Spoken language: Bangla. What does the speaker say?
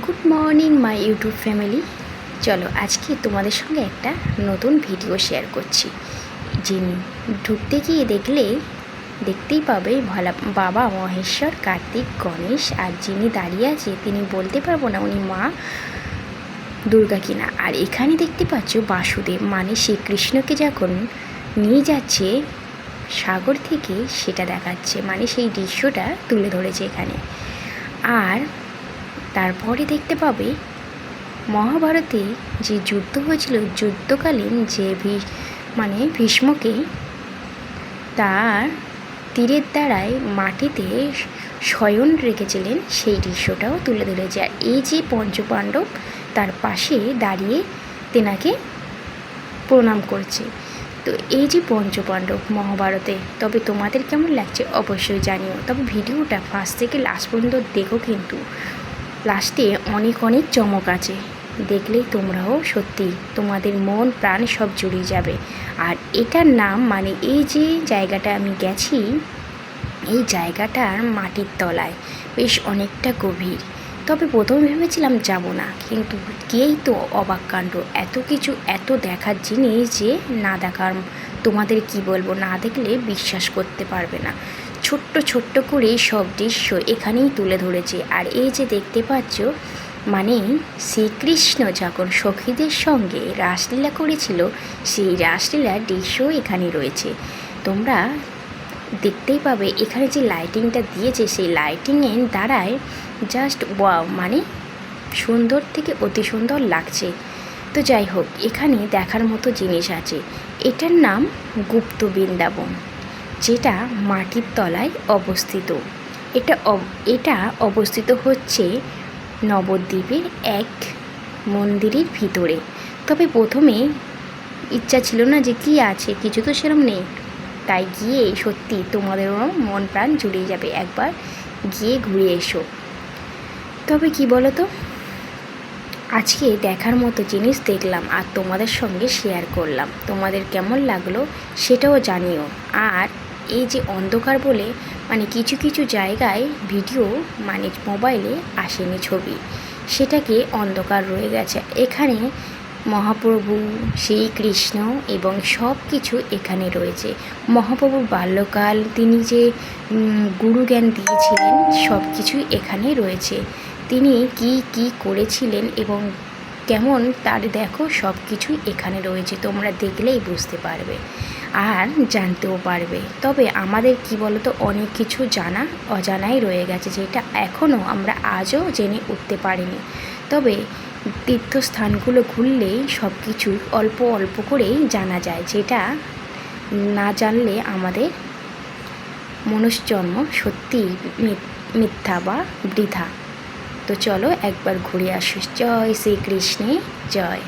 Good morning my YouTube family চলো, আজকে তোমাদের সঙ্গে একটা নতুন ভিডিও শেয়ার করছি। যিনি ঢুকতে গিয়ে দেখলে দেখতেই পাবে ভোলা, বাবা মহেশ্বর, কার্তিক, গণেশ আর যিনি দাঁড়িয়ে আছে, তিনি বলতে পারব না উনি মা দুর্গা কিনা। আর এখানে দেখতে পাচ্ছ বাসুদেব মানে শ্রীকৃষ্ণকে যখন নিয়ে যাচ্ছে সাগর থেকে, সেটা দেখাচ্ছে। মানে সেই দৃশ্যটা তুলে ধরেছে এখানে। আর তারপরে দেখতে পাবে মহাভারতে যে যুদ্ধ হয়েছিল, যুদ্ধকালীন যে মানে ভীষ্মকে তার তীরের দ্বারায় মাটিতে শয়ন রেখেছিলেন, সেই দৃশ্যটাও তুলে ধরেছে। আর এই যে পঞ্চপাণ্ডব তার পাশে দাঁড়িয়ে তেনাকে প্রণাম করছে। তো এই যে পঞ্চপাণ্ডব মহাভারতে, তবে তোমাদের কেমন লাগছে অবশ্যই জানিও। তবে ভিডিওটা ফার্স্ট থেকে লাস্ট পর্যন্ত দেখো কিন্তু। লাস্টে অনেক অনেক চমক আছে। দেখলেই তোমরাও সত্যি তোমাদের মন, প্রাণ সব জুড়িয়ে যাবে। আর এটার নাম মানে এই যে জায়গাটা আমি গেছি, এই জায়গাটার মাটির তলায় বেশ অনেকটা গভীর। তবে প্রথমে ভেবেছিলাম যাব না, কিন্তু গিয়েই তো অবাক কাণ্ড। এত কিছু, এত দেখার জিনিস যে না দেখার তোমাদের কি বলব? না দেখলে বিশ্বাস করতে পারবে না। ছোট্ট ছোট্ট করে সব দৃশ্য এখানেই তুলে ধরেছে। আর এই যে দেখতে পাচ্ছ মানে শ্রীকৃষ্ণ যখন সখীদের সঙ্গে রাসলীলা করেছিল, সেই রাসলীলার দৃশ্য এখানে রয়েছে। তোমরা দেখতেই পাবে, এখানে যে লাইটিংটা দিয়েছে, সেই লাইটিংয়ের দ্বারায় জাস্ট ওয়াও মানে সুন্দর থেকে অতি সুন্দর লাগছে। তো যাই হোক, এখানে দেখার মতো জিনিস আছে। এটার নাম গুপ্ত বৃন্দাবন। যেটা মাটির তলায় অবস্থিত। এটা এটা অবস্থিত হচ্ছে নবদ্বীপের এক মন্দিরের ভিতরে। তবে প্রথমে ইচ্ছা ছিল না যে কি আছে, কিছু তো সেরকম নেই। তাই গিয়ে সত্যি তোমাদেরও মন প্রাণ জুড়িয়ে যাবে, একবার গিয়ে ঘুরে এসো। তবে কি বলো তো আজকে দেখার মতো জিনিস দেখলাম আর তোমাদের সঙ্গে শেয়ার করলাম। তোমাদের কেমন লাগল সেটাও জানিও। আর এই যে অন্ধকার বলে মানে কিছু কিছু জায়গায় ভিডিও মানে মোবাইলে আসেনি ছবি। সেটাকে অন্ধকার রয়ে গেছে। এখানে মহাপ্রভু, শ্রীকৃষ্ণ এবং সব কিছু এখানে রয়েছে। মহাপ্রভুর বাল্যকাল, তিনি যে গুরু জ্ঞান দিয়েছিলেন সব কিছুই এখানে রয়েছে। তিনি কি কি করেছিলেন এবং কেমন? তার দেখো সব কিছুই এখানে রয়েছে, তোমরা দেখলেই বুঝতে পারবে আর জানতেও পারবে। তবে আমাদের কি বলতো, অনেক কিছু জানা অজানাই রয়ে গেছে, যেটা এখনও আমরা আজও জেনে উঠতে পারিনি। তবে তীর্থস্থানগুলো ঘুরলেই সব কিছু অল্প অল্প করেই জানা যায়, যেটা না জানলে আমাদের মনুষ্যজন্ম সত্যিই মিথ্যা বা বৃথা। তো চলো একবার ঘুরে আসি। জয় শ্রীকৃষ্ণে জয়।